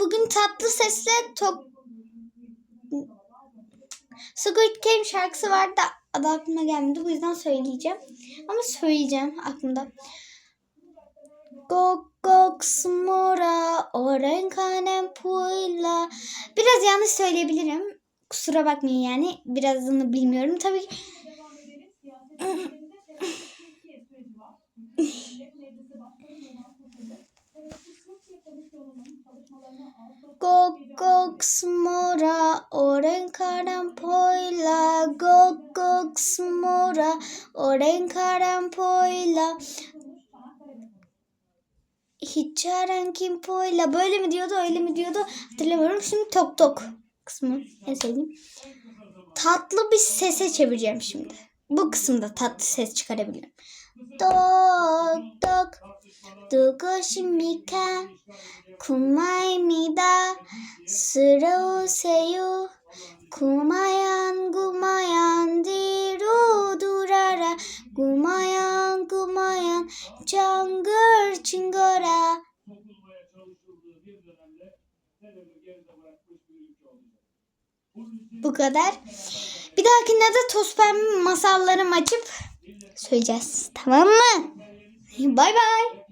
bugün tatlı sesle tok Squid Game şarkısı vardı adı aklıma gelmedi. Bu yüzden söyleyeceğim. Ama söyleyeceğim aklımda. Gok smora orenkanem puila. Biraz yanlış söyleyebilirim. Kusura bakmayın yani. Birazını bilmiyorum. Tabii ki Gok gok smora orenkanem puila. Gok gok smora orenkanem puila. Hiçaren kim poyla böyle mi diyordu öyle mi diyordu hatırlamıyorum. Şimdi tok tok kısmı en sevdiğim. Tatlı bir sese çevireceğim şimdi. Bu kısımda tatlı ses çıkarabilirim. Tok tok 누구십니까? 구마입니다. 쓰러우세요. 구마yan 구마yan 뒤로 돌아라. 구마yan 구마yan 정글 친거라. kurtulmaya çalışıldığı bir dönemde neleri geride bırakmış bir ülke olacak. Bu kadar. Bir dahakinde de toz pembe masallarımı açıp söyleyeceğiz. Tamam mı? Bay bay.